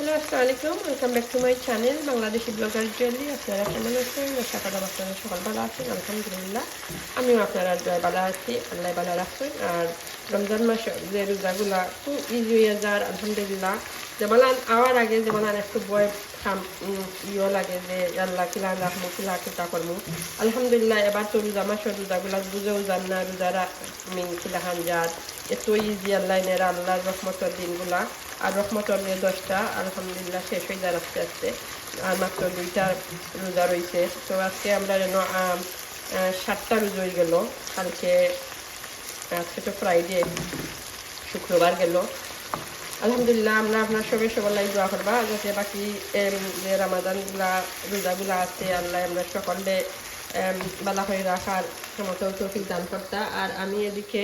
Hello, আসসালামু আলাইকুম। Welcome back to my channel Bangladeshi blogger Jueli আপনারা কেমন আছেন? আশা করি আপনারা সকাল ভালো আছেন, আলহামদুলিল্লাহ। আমিও আপনারা জয় ভালো আছি, আল্লাহ ভালো রাখছেন আর রমজান মাস যে রোজাগুলা খুব ইজি হয়ে যার আলহামদুলিল্লাহ। যেমন আওয়ার আগে যেমন একটু বয় খাম ইয়ে লাগে যে, আল্লাহ কিলা রাখব কিলা কিতা করব আলহামদুলিল্লাহ, এবার তো রোজা মাসের রোজাগুলা বুঝেও যান না রোজারা মিন কিলা খান যার। এত ইজি আল্লাহ নেরা আল্লাহর রহমতের দিনগুলা। আর রহমতর নিয়ে দশটা, আলহামদুলিল্লাহ শেষ হয়ে যায় আস্তে আস্তে। আর মাত্র দুইটা রোজা রয়েছে তো আজকে আমরা যেন সাতটা রোজা হয়ে গেল। কালকে আজকে তো ফ্রাইডে শুক্রবার গেল। আলহামদুলিল্লাহ, আমরা আপনার সবাই সবাই দোয়া করবা। যাতে বাকি যে রামাদানগুলা, রোজাগুলা আছে, আল্লাহ আমরা সকলে বালা হয়ে রাখার সমস্ত তৌফিক দান করতা। আর আমি এদিকে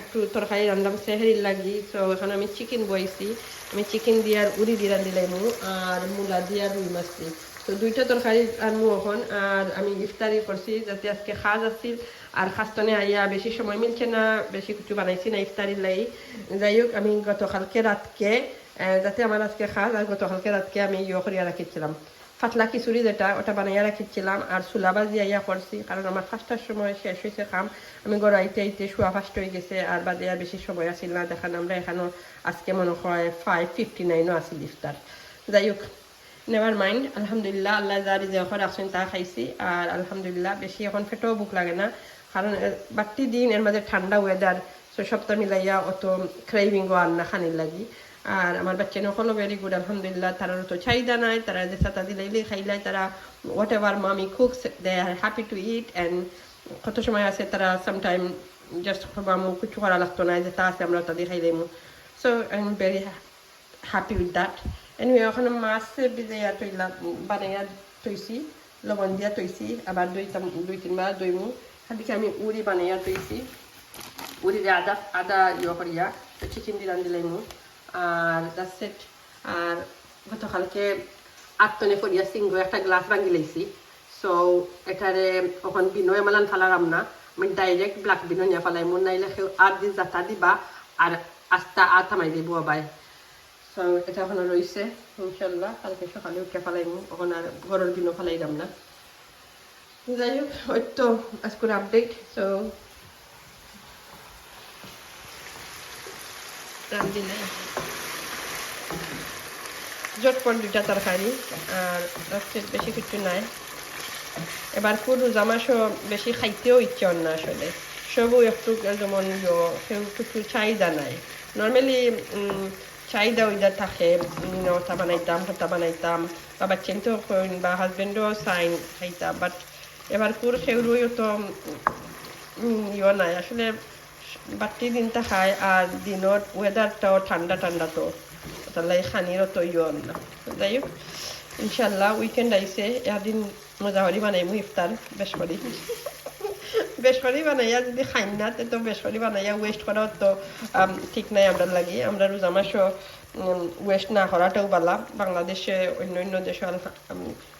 একটু তরকারি রান্নাম সেহেরি লাগি। তো এখন আমি চিকেন বইছি। আমি চিকেন দিয়ে আর উড়ি দিয়ে দিলাইমু আর মূলা দিয়ে আর রুই মাছ। তো দুইটা তরকারি আনমু এখন। আর আমি ইফতারি করছি, যাতে আজকে খাজ আছিল আর খাস্তনে আইয়া বেশি সময় মিলছে না, বেশি কিছু বানাইছি না ইফতারির লাই। যাই হোক আমি গতকালকে রাতকে যাতে আমার আজকে খাজ আর গতকালকে রাতকে আমি ইয়ে করিয়া রাখিছিলাম। পাতলা খিচুড়ি যেটা, ওটা বানাইয়া রাখিছিলাম, আর সুলা বাজি আইয়া করছি, কারণ আমার ফার্স্টার সময় শেষ হয়েছে খাম। আমি গড় আইতে শুয়া ফার্স্ট হয়ে গেছে, আর বাদে আর বেশি সময় আসিল না। দেখান, আমরা এখানেও আজকে মনে হয় ফাইভ ফিফটি নাইনও আসিল ইফতার। যাই হোক নেভার মাইন্ড আলহামদুলিল্লাহ, আল্লাহ যে এখন রাখছেন তা খাইছি, আর আলহামদুলিল্লাহ, বেশি এখন পেটেও বুক লাগে না। কারণ বাড়তি দিন এর মাঝে ঠান্ডা ওয়েদার সো সপ্তাহ মিলাইয়া অত ক্রাইভিংও আর না খানির লাগি। আর আমার বাচ্চা নকলও ভেরি গুড আলহামদুলিল্লাহ তারা তো চাহিদা নাই, তারা যে সাতা দিলাইলে খাইলাই তারা হোয়াট এভার মামি cooks they are happy to eat and কত সময় আছে তারা সামটাইম জাস্ট মামু কিছু করা লাগতো না যে তা আছে আমরা তাদের খাইলাইমু। So I am very happy with that anyway ওখানে মাছ ভিজাইয়া তৈলা, বানাইয়া তৈছি লবণ দিয়া তৈছি আবার দুই দুই তিনবার খাদিকে আমি উড়ি বানাইয়া তৈছি উড়ি দিয়ে আদা আদা ইয়ে করিয়া চিকেন দিয়ে রান্ধিলাইমু আর ইট আর গতকালকে আত্মনে করিয়া সিংহ একটা গ্লাস রাঙি লাইছি সো এটারে ওখান বিনয় মালান ফালারাম না আমি ডাইরেক্ট ব্ল্যাক বিনয় নিয়ে ফালাই মন নাইলে সেও আর দি জাতা দিবা আর আস্তা আর থামাই দিব বাই সো এটা ওখানে রয়েছে ইনশাল্লাহ কালকে সকালে উঠে ফেলাইমু ওখানে আর ঘরের দিনও ফেলাইলাম না যাই হোক ওই তো আজকের আপডেট রান্ধিলে জটপট দুইটা তরকারি আর আজকে বেশি কিছু নাই এবার কোন রোজা মাসও বেশি খাইতেও ইচ্ছে না আসলে সবও একটু যেমন কেউ কিছু চাহিদা নাই নর্মালি চাহিদা ওইটা থাকে ওটা বানাইতাম ওটা বানাইতাম বা বাচ্চেন তো বা হাজবেন্ডও চাইন খাইতাম বাট এবার পুরো সেগুলোই তো ইয়ে নাই। আসলে বাকি দিনটা খায় আর দিনত ওয়েদারটাও ঠান্ডা ঠান্ডা তো। তাহলে খানিরও তো ইয়ে না। যাই হোক ইনশাল্লাহ উইকেন্ড আইসে এদিন মজা করি, বানাইমু ইফতার, বেশ করি। বেশ বানাইয়া যদি খাইন না তে বেশ বানাইয়া ওয়েস্ট করাও তো ঠিক নাই আমরা লাগি আমরা রোজা মাসও ওয়েস্ট না করাটাও বালা বাংলাদেশে অন্য অন্য দেশে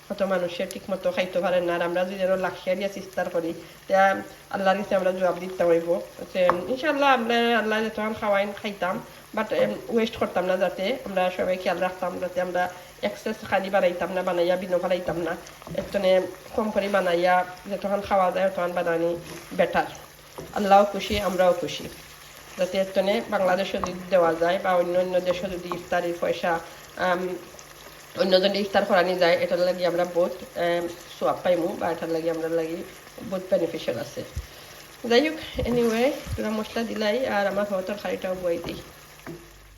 কত মানুষে ঠিক মতো খাইতে পারে না আর আমরা যদি যেন লাক্সারিয়া চিস্তার করি তা আল্লাহর কাছে আমরা জবাব দিতে হইব ইনশাল্লাহ আমরা আল্লাহ যখন খাওয়াইন খাইতাম বাট ওয়েস্ট করতাম না যাতে আমরা সবাই খেয়াল রাখতাম যাতে আমরা এক্সেস খালি বানাইতাম না বানাইয়া বিনো ফেলাইতাম না এতনে কম করে বানাইয়া যতক্ষণ খাওয়া যায় তখন বানানি বেটার আল্লাহও খুশি আমরাও খুশি যাতে এতনে বাংলাদেশে যদি দেওয়া যায় বা অন্য অন্য দেশে যদি ইফতারির পয়সা আম, অন্য যদি ইফতার করানি যায় এটার লাগি আমরা বহুত সোয়াব পাইমু বা এটার লাগি আমরা লাগি বহুত বেনিফিশিয়াল আছে যাই হোক এনিওয়ে তোরা মশলা দিলাই আর আমার হওয়া তরকারিটাও বই দিই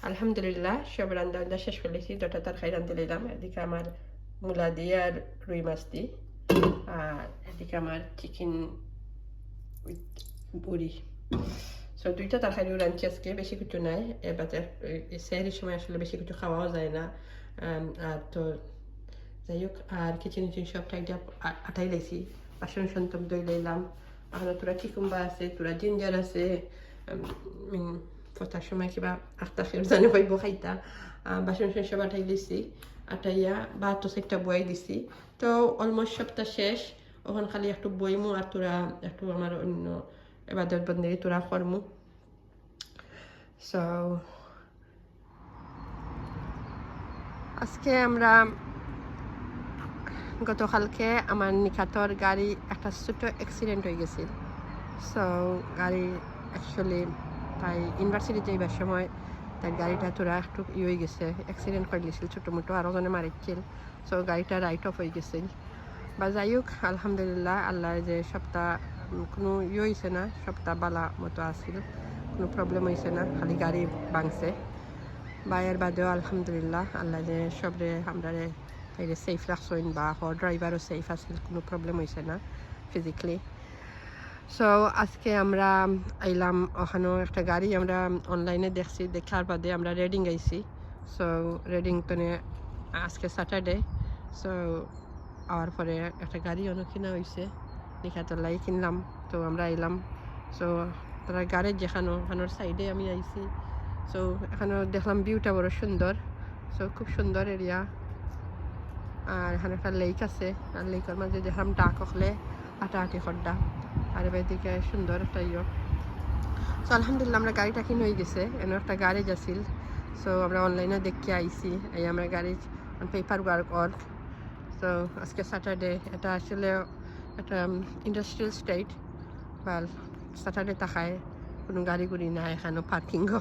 আলহামদুলিল্লাহ সব রান্না বান্না শেষ করেছি দুটা তরকারি রান্ধতে নিলাম এদিকে আমার মূলা দিয়ে আর রুই মাছ দিই আর এদিকে আমার চিকেন উইথ বুড়ি। সো দুইটা তরকারিও রাঁধছি আজকে, বেশি কিছু নাই। এবারে সেহরির সময় আসলে বেশি কিছু খাওয়াও যায় না। আর তো যাই হোক, আর কিচেন টিচেন সব টাইটা আটাই লাইছি। বাসন সন্তক দই লাইলাম। আর তোরা চিকুম্বা আছে, তোরা জিঞ্জার আছে ফটার সময় কিবা আটটা খেয়ে জানে পাইব খাইতা বাসন সাসন সব আটাই দিছি, আটাইয়া বা তো সেটা বয়াই দিছি। তো অলমোস্ট সবটা শেষ ওখান খালি একটু বইমু আর তোরা একটু আমার অন্য এবাদত বন্দী তোরা করমু আজকে আমরা গতকালকে আমার নিখাতর গাড়ি একটা ছোট অ্যাক্সিডেন্ট হয়ে গেছিল। সো গাড়ি অ্যাকচুয়ালি তাই ইউনিভার্সিটি যাইবার সময় তার গাড়িটা তোরা একটু ই হয়ে গেছে অ্যাক্সিডেন্ট করে দিয়েছিল ছোটো মোটো আরও জনে মারিছিল সো গাড়িটা রাইট অফ হয়ে গেছিল। বা যাই হোক, আলহামদুলিল্লাহ আল্লাহ যে সপ্তাহ কোনো ইয়ে হয়েছে না, সপ্তাহ বালা মতো আসছিল কোনো প্রবলেম হয়েছে না, খালি গাড়ি ভাঙছে। বাইয়ের বাদেও আলহামদুলিল্লাহ, আল্লাহ যে সবরে আমরা তাইলে সেফ রাখছেন বা হর ড্রাইভারও সেফ আছিল, কোনো প্রবলেম হয়েছে না ফিজিক্যালি সো আজকে আমরা আইলাম, ওখানেও একটা গাড়ি আমরা অনলাইনে দেখছি, দেখার বাদে আমরা রেডিং আইছি। সো রেডিং তো আজকে স্যাটারডে সো আওয়ার পরে একটা গাড়ি অনেক কিনা হয়েছে নিখাতলাই কিনলাম, তো আমরা আইলাম। সো তারা গাড়ির যেখানো ওখানোর সাইডে আমি আইছি। সো এখানে দেখলাম ভিউটা বড় সুন্দর। সো খুব সুন্দর এরিয়া আর এখানে একটা লেক আছে। আর লেকের মাঝে দেখলাম ডাক হলে হাঁটাহাঁটি খড্ডা। আর এদিকে সুন্দর, একটা ইয়ে। সো আলহামদুলিল্লাহ, আমরা গাড়িটা কিনে হয়ে গেছে। এনে একটা গাড়ি যাছিল সো আমরা অনলাইনে দেখে আইছি। এই আমরা গাড়ি পেপার ওয়ার্ক ওয়ার্ক সো আজকে স্যাটারডে এটা আসলে একটা ইন্ডাস্ট্রিয়াল স্টেট বা স্যাটারডে তাকায় কোনো গাড়ি গুড়ি নাই এখানে পার্কিংও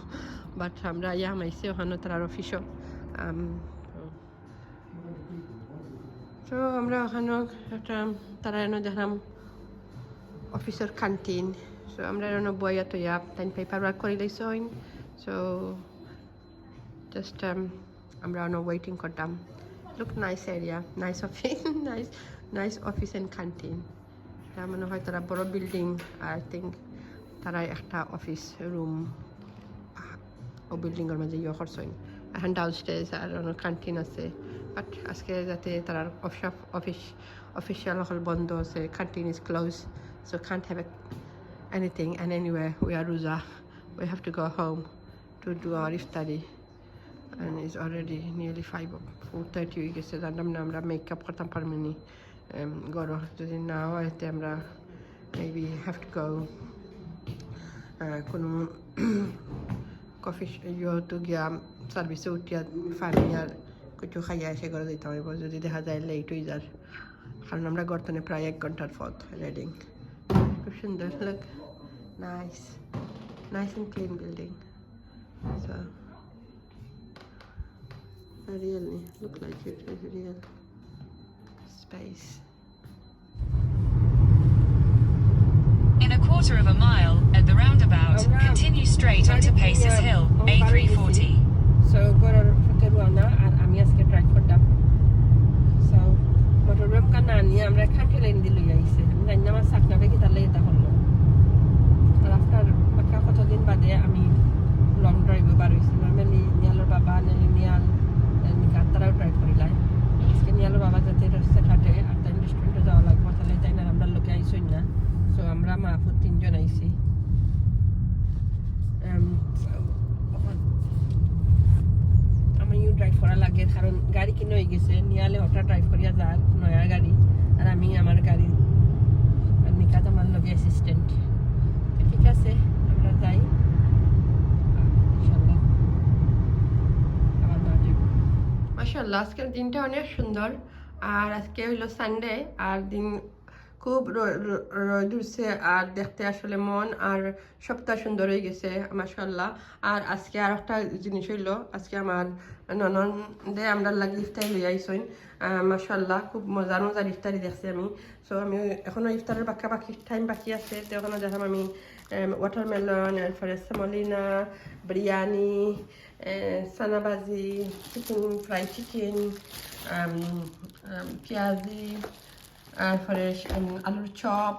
বাট আমরা ইয়া মাইছি ওখানে তার অফিসও তো। আমরা ওখানে একটা তারা এনে দেখলাম। অফিসের ক্যান্টিন সো আমরা এনে বইয়া তৈয়া তাই পেপার ওয়ার্ক করে লইছ সো জাস্ট আমরা অনেক ওয়েটিং করতাম look nice area nice office nice nice office and canteen এটা মনে হয় তারা বড় বিল্ডিং আই থিঙ্ক তারা একটা অফিস রুম ও বিল্ডিংয়ের মাঝে ইয়ে করছেন এখন ডাউন স্টেজ আর অনেক ক্যান্টিন আছে বাট আজকে যাতে তার অফিস অফিস অফিসিয়াল হল বন্ধ আছে canteen is close so can't have anything. And anyway, we are rosa we have to go home to do our iftari and it's already nearly five four thirty. হয়ে গেছে জানলাম না আমরা makeup করতাম পারমিনি গরো যদি না হয় তে আমরা মেবি হ্যাভ টু গো কোনো কফি ইয়ে তো গিয়া সার্ভিসে উঠিয়া ফার্মি আর কিছু খাইয়া এসে করে দিতে হবে যদি দেখা যায় লেট হয়ে যার কারণ আমরা গর্তনে প্রায় এক ঘণ্টার পথ রেডিং খুব সুন্দর লোক nice nice and clean building so really look like it is real space. In a quarter of a mile, at the roundabout, Alright. continue straight onto Paces Hill, A340. So গরুর ফুটে রোয়ানা আর আমি আজকে ড্রাইভ করতাম so motor room কানা নিয়ে আমরা খাঁটি line দিয়ে লই আইছে আমি জানি না আমার চাকনা বেগে তাহলে drive করা লাগে, কারণ গাড়ি কিনে হয়ে গেছে, নিয়ালে হঠাৎ ড্রাইভ করিয়া যার নয়া গাড়ি, আর আমি আমার গাড়ি, আর নিকাত আমার লগে অ্যাসিস্ট্যান্ট ঠিক আছে, আমরা যাই। ইনশাল্লাহ আবার মা যাইব আজকের দিনটা অনেক সুন্দর। আর আজকে হইল সানডে আর দিন খুব রোদ উঠছে আর দেখতে আসলে মন আর সপ্তাহ সুন্দর হয়ে গেছে মাশাল্লাহ আর আজকে আর একটা জিনিস হইল, আজকে আমার ননন দে আমরা লাগি ইফতারি লই আইসইন। মাশাল্লাহ খুব মজার মজার ইফতারি দেখছি আমি। সো আমি এখনও ইফতারের বাকি বাকি টাইম বাকি আছে, তো এখনও দেখলাম আমি ওয়াটারমেলন এরপরে সেমলিনা বিরিয়ানি সানাবাজি চিকেন ফ্রাই চিকেন পেঁয়াজি তারপরে আলুর চপ,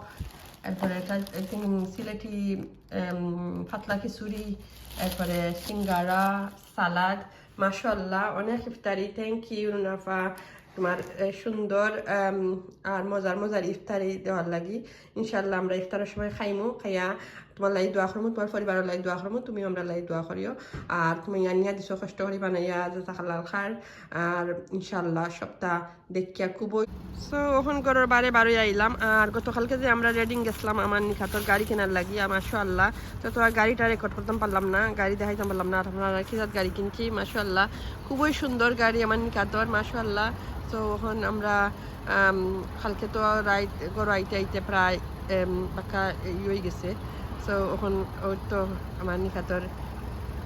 এরপরে সিলেটি পাতলা খিচুড়ি, এরপরে সিঙ্গারা সালাদ মাশাল্লাহ অনেক ইফতারি। থ্যাংক ইউ নাফা তোমার সুন্দর আর মজার মজার ইফতারি দেওয়ার লাগি। ইনশাল্লাহ আমরা ইফতারের সময় খাইমু, খাইয়া তোমার লাই দোয়া করমু তোমার পরিবারের লাই দোয়া করমু তুমি আমরা লাই দোয়া করিও আর তুমি আনিয়া দিছো কষ্ট করে বানাইয়া খালাল খার আর ইনশাল্লাহ সপ্তাহ দেখিয়া খুবই। সো ওখান করার বারে বারে আইলাম। আর গতকালকে যে আমরা রেডিং গেছিলাম আমার নিখাতর গাড়ি কেনার লাগি মাশাল্লাহ তো তো আর গাড়িটা রেকর্ড করতাম পারলাম না গাড়ি দেখাইতাম পারলাম না। আর আপনারা কি গাড়ি কিনছি মাশাল্লাহ খুবই সুন্দর গাড়ি আমার নিখাতর মাশাল্লাহ তো ওখান আমরা আম, কালকে তো রাইট গরু আইতে আইতে প্রায় এম, বাক্কা ই হয়ে গেছে। সো ওখান ওই তো আমার নিখাতর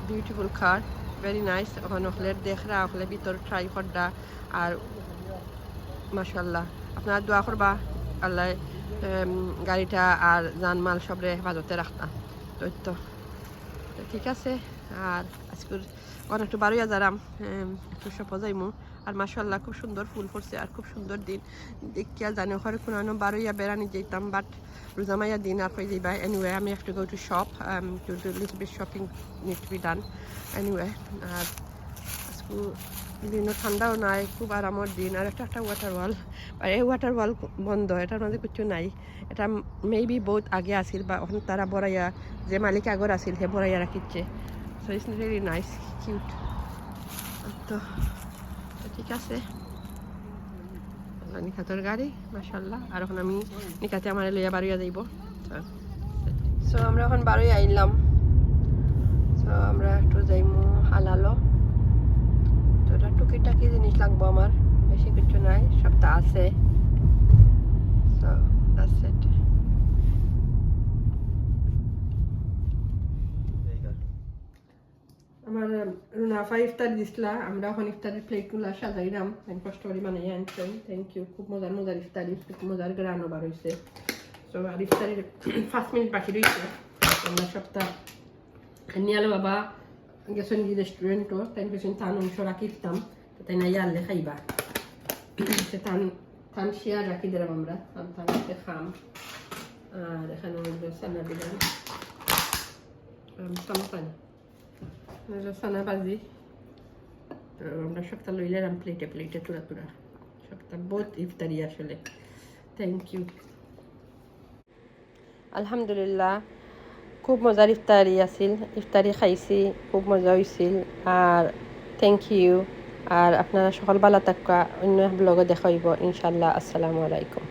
বিউটিফুল কার ভেরি নাইস ওখানে ওখলে দেখরা ওখলে ভিতর ট্রাই করডা আর মাশাল্লাহ আপনার দোয়া করবা, আল্লাহ গাড়িটা আর জানমাল সবরে হেফাজতে রাখতাম তো তো ঠিক আছে, আর আজকের অনেক একটু বারোই যারাম একটু সব যাইমু আর মাশাল্লাহ খুব সুন্দর ফুল ফুটছে আর খুব সুন্দর দিন। দেখিয়া জানি ওখানে কোনো বারোইয়া বেড়ানি যেতাম বাট রোজামাইয়া দিন আর হয়ে যাইবা। এনিওয়ে আমি একটু go to shop to do little shopping need to be done anyway আর বিভিন্ন ঠান্ডাও নাই, খুব আরামের দিন। আর একটা একটা ওয়াটার ওয়াল আর এই ওয়াটার ওয়াল বন্ধ, এটার মধ্যে কিছু নাই। এটা মেবি বহুত আগে আছিল, বা ওখানে তারা বড়াইয়া, যে মালিক আগর আছিল, সে বড়াইয়া রাখিচ্ছে। সো ইটস নাইস কিউট তো ঠিক আছে। নিখাতর গাড়ি মাসাল্লাহ আর এখন আমি নিকাতে আমার লইয়া বাড়িয়া যাইব। সো আমরা এখন বাড়ি আইলাম সো আমরা একটু যাইমু হালালো তো এটা টুকিটাকি জিনিস লাগবো আমার। বেশি কিছু নাই সবটা আছে। সো দ্যাটস ইট আমার রুনাফা ইফতার দিছিলা আমরা এখন ইফতারের প্লেটগুলো সাজাইলাম আমি কষ্ট করে বানাই আনছেন থ্যাংক ইউ খুব মজার মজার ইফতারি। খুব মজার গ্রানও বার হয়েছে তো আর ইফতারের পাঁচ মিনিট বাকি রয়েছে আমরা সপ্তাহ নিয়ালো বাবা গেছেন কি রেস্টুরেন্টও তাই গেছেন তান অংশ রাখিতাম তাই না, ইয়ারলে খাইবা। তান তান শেয়ার রাখি দিলাম আমরা। তান তান খাম। আর এখানে সানা দিলাম। সামসান সানা বাজি তো আমরা সপ্তাহ লইলাম প্লেটে প্লেটে তুরা তুরা। সপ্তাহ বহুত ইফতারি আসলে। থ্যাংক ইউ আলহামদুলিল্লাহ, খুব মজার ইফতারি আছিল। ইফতারি খাইছি, খুব মজা হয়েছিল আর থ্যাংক ইউ আর আপনারা সকালবেলা তাকা অন্য ব্লগে দেখাইব ইনশাল্লাহ আসসালামু আলাইকুম।